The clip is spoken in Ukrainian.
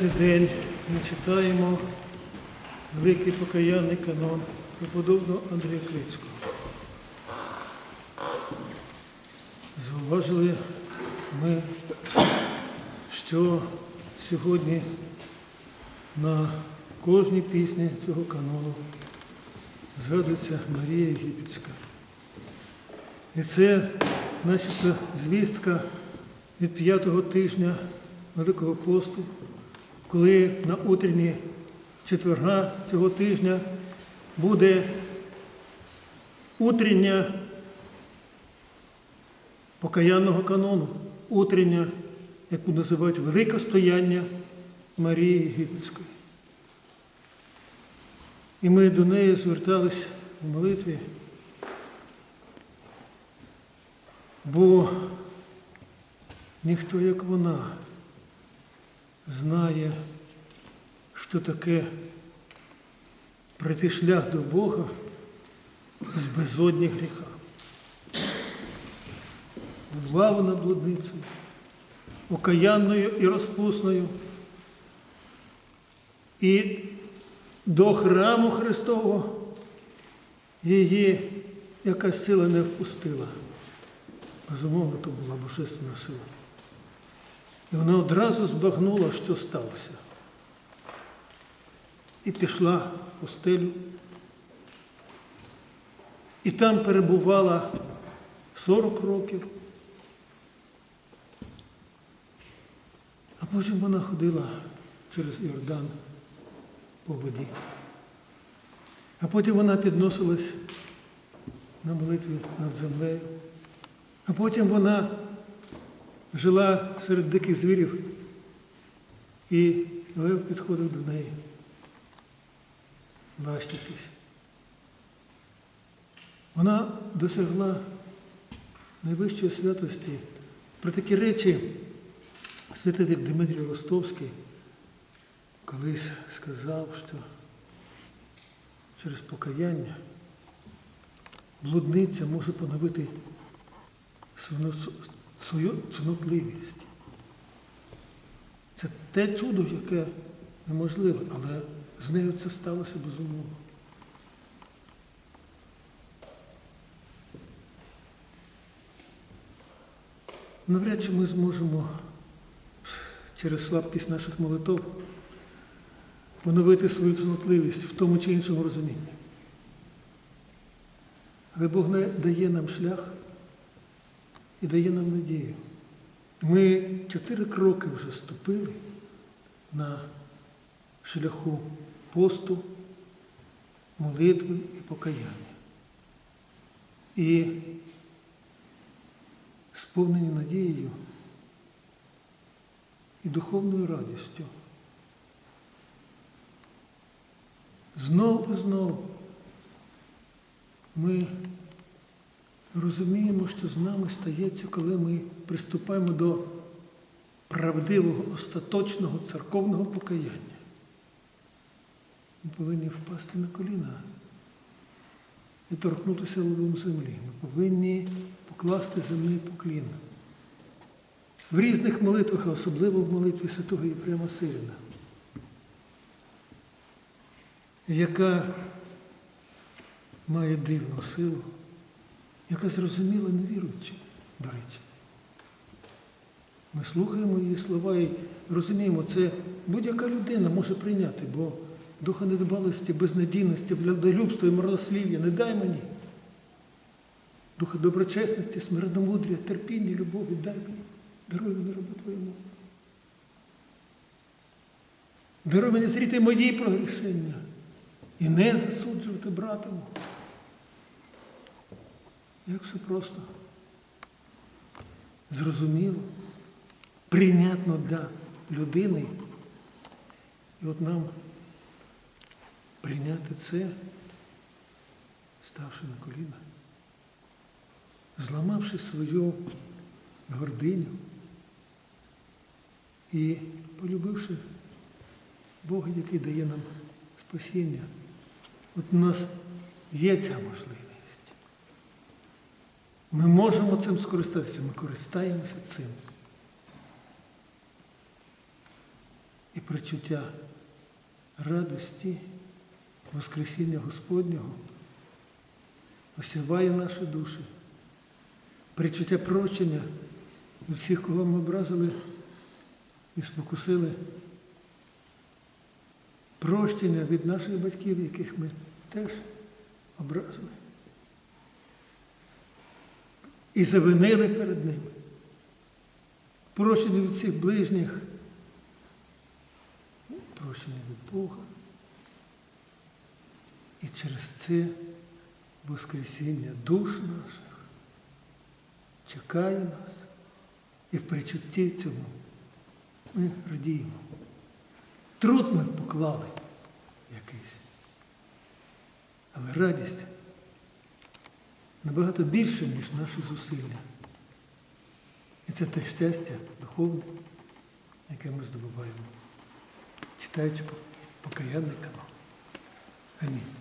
Четвертий день ми читаємо великий покаянний канон преподобного Андрія Крицького. Зауважили ми, що сьогодні на кожній пісні цього канону згадується Марія Єгипетська. І це начебто звістка від п'ятого тижня Великого посту, коли на утренні четверга цього тижня буде утрення покаянного канону, утрення, яку називають Велике стояння Марії Єгипетської. І ми до неї звертались в молитві, бо ніхто, як вона, знає, що таке пройти шлях до Бога з безодні гріха. Була вона блудницею, окаянною і розпусною. І до храму Христового її якась сила не впустила. Безумовно, то була божественна сила. І вона одразу збагнула, що сталося. І пішла в постелю. І там перебувала 40 років. А потім вона ходила через Йордан по воді. А потім вона підносилась на молитві над землею. А потім вона жила серед диких звірів, і Лев підходив до неї. Лащитись. Вона досягла найвищої святості. Про такі речі святитель Дмитрій Ростовський колись сказав, що через покаяння блудниця може поновити свою- цнотливість. Це те чудо, яке неможливе, але з нею це сталося безумовно. Навряд чи ми зможемо через слабкість наших молитов поновити свою цнотливість в тому чи іншому розумінні. Але Бог не дає нам шлях і дає нам надію. Ми чотири кроки вже ступили на шляху посту, молитви і покаяння. І сповнені надією і духовною радістю. Знов і знов ми розуміємо, що з нами стається, коли ми приступаємо до правдивого, остаточного церковного покаяння. Ми повинні впасти на коліна і торкнутися лобом землі. Ми повинні покласти земний поклін. В різних молитвах, а особливо в молитві святого Єфрема Сирина, яка має дивну силу, яка зрозуміла невіруючи, до речі. Ми слухаємо її слова і розуміємо, це будь-яка людина може прийняти, бо духа недбалості, безнадійності, владолюбства і морнослів'я не дай мені. Духа доброчесності, смиренномудрія, терпіння, любові дай мені. Даруй мені рабу твоєму. Даруй мені зріти мої прогрішення і не засуджувати братому. Як все просто. Зрозуміло, прийнятно для людини. І от нам прийняти це, ставши на коліна, зламавши свою гординю і полюбивши Бога, який дає нам спасіння. От у нас є ця можливість. Ми можемо цим скористатися, ми користаємося цим. І причуття радості, Воскресіння Господнього осяває наші душі. Причуття прощення від всіх, кого ми образили і спокусили. Прощення від наших батьків, яких ми теж образили. І завинили перед ними. Прощення від всіх ближніх. Прощення від Бога. І через це Воскресіння душ наших чекає нас. І в причутті цьому ми радіємо. Труд ми поклали якийсь. Але радість набагато більше, ніж наші зусилля. І це те щастя духовне, яке ми здобуваємо, читаючи покаянний. Амінь.